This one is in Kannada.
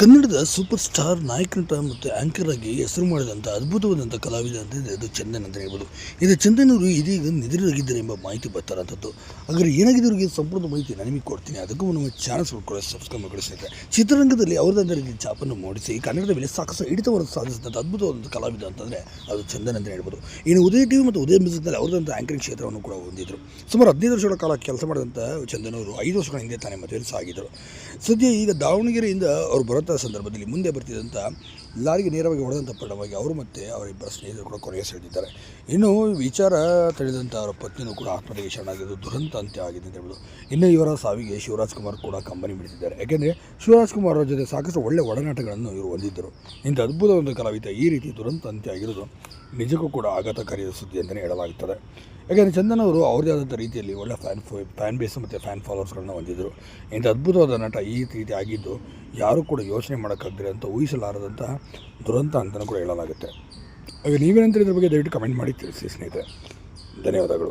ಕನ್ನಡದ ಸೂಪರ್ ಸ್ಟಾರ್ ನಾಯಕ ನಟ ಮತ್ತು ಆ್ಯಂಕರ್ ಆಗಿ ಹೆಸರು ಮಾಡಿದಂಥ ಅದ್ಭುತವಾದಂಥ ಕಲಾವಿದ ಅಂತಂದರೆ ಅದು ಚಂದನ್ ಅಂತ ಹೇಳ್ಬೋದು. ಇದು ಚಂದನ್ ಅವರು ಇದೀಗ ನಿದ್ರೆಯಾಗಿದ್ದಾರೆ ಎಂಬ ಮಾಹಿತಿ ಬರ್ತಾರಂಥದ್ದು ಹಾಗಾದ್ರೆ ಏನಾಗಿದೆ ಅವರಿಗೆ ಸಂಪೂರ್ಣ ಮಾಹಿತಿ ನಿಮಗೆ ಕೊಡ್ತೀನಿ. ಅದಕ್ಕೂ ನಮ್ಮ ಚಾನಲ್ ಕೂಡ ಸಬ್ಸ್ಕ್ರೈಬ್ ಮಾಡ್ಕೊಳ್ಳಿ ಚಿತ್ರರಂಗದಲ್ಲಿ ಅವರದಾದ ರೀತಿ ಚಾಪನ್ನು ಮೂಡಿಸಿ ಕನ್ನಡದ ಮೇಲೆ ಸಾಕಷ್ಟು ಹಿಡಿತವನ್ನು ಸಾಧಿಸಿದಂಥ ಅದ್ಭುತವಾದಂಥ ಕಲಾವಿದ ಅಂತಂದರೆ ಅದು ಚಂದನ್ ಅಂತ ಹೇಳ್ಬೋದು. ಇನ್ನು ಉದಯ ಟಿವಿ ಮತ್ತು ಉದಯ ಮ್ಯೂಸಿಕ್ನಲ್ಲಿ ಅವರದಂಥ ಆ್ಯಂಕರಿಂಗ್ ಕ್ಷೇತ್ರವನ್ನು ಕೂಡ ಹೊಂದಿದ್ದರು ಸುಮಾರು ಹದಿನೈದು ವರ್ಷಗಳ ಕಾಲ ಕೆಲಸ ಮಾಡಿದಂಥ ಚಂದನ್ ಅವರು ಐದು ವರ್ಷಗಳ ಹಿಂದೆ ತಾನೇ ಮದುವೆಯಲ್ಲಿ ಸಾಗಿದ್ದರು ಸದ್ಯ ಈಗ ದಾವಣಗೆರೆಯಿಂದ ಅವರು ಬರುವಂಥ ಸಂದರ್ಭದಲ್ಲಿ ಮುಂದೆ ಬರ್ತಿದ್ದಂಥ ಲಾರಿಗೆ ನೇರವಾಗಿ ಹೊಡೆದಂಥ ಪರಿಣಾಮವಾಗಿ ಅವರು ಮತ್ತು ಅವರಿಬ್ಬರ ಸ್ನೇಹಿತರು ಕೂಡ ಕೊನೆಗೆ ಸೆಳೆದಿದ್ದಾರೆ. ಇನ್ನು ವಿಚಾರ ತಿಳಿದಂಥ ಅವರ ಪತ್ನಿಯೂ ಕೂಡ ಆತ್ಮಹತ್ಯೆಗೆ ಶರಣಾಗಿದ್ದು ದುರಂತ ಅಂತ್ಯ ಆಗಿದೆ ಅಂತ ಹೇಳ್ಬೋದು. ಇನ್ನು ಇವರ ಸಾವಿಗೆ ಶಿವರಾಜ್ ಕುಮಾರ್ ಕೂಡ ಕಂಬನಿ ಬಿಡ್ತಿದ್ದಾರೆ ಯಾಕೆಂದರೆ ಶಿವರಾಜ್ ಕುಮಾರ್ ಅವರ ಜೊತೆ ಸಾಕಷ್ಟು ಒಳ್ಳೆಯ ಒಡನಾಟಗಳನ್ನು ಇವರು ಹೊಂದಿದ್ದರು. ಇಂಥ ಅದ್ಭುತ ಒಂದು ಕಲಾವಿದ ಈ ರೀತಿ ದುರಂತ ಅಂತ್ಯ ಆಗಿರೋದು ನಿಜಕ್ಕೂ ಕೂಡ ಆಘಾತಕಾರಿಯ ಸುದ್ದಿ ಅಂತಲೇ ಹೇಳಲಾಗುತ್ತದೆ ಯಾಕೆಂದರೆ ಚಂದನ್ ಅವರು ಅವ್ರದೇ ಆದಂಥ ರೀತಿಯಲ್ಲಿ ಒಳ್ಳೆ ಫ್ಯಾನ್ ಫ್ಯಾನ್ ಬೇಸ್ ಮತ್ತು ಫ್ಯಾನ್ ಫಾಲೋವರ್ಸ್ಗಳನ್ನ ಹೊಂದಿದ್ದರು. ಇಂಥ ಅದ್ಭುತವಾದ ನಟ ಈ ರೀತಿ ಆಗಿದ್ದು ಯಾರೂ ಕೂಡ ಯೋಚನೆ ಮಾಡೋಕ್ಕಾಗದಿರ ಅಂತ ಊಹಿಸಲಾರದಂತಹ ದುರಂತ ಅಂತಲೂ ಕೂಡ ಹೇಳಲಾಗುತ್ತೆ. ಹಾಗೆ ನೀವೇನಂತ ಇದ್ರ ಬಗ್ಗೆ ದಯವಿಟ್ಟು ಕಮೆಂಟ್ ಮಾಡಿ ತಿಳಿಸಿ ಸ್ನೇಹಿತರೆ. ಧನ್ಯವಾದಗಳು.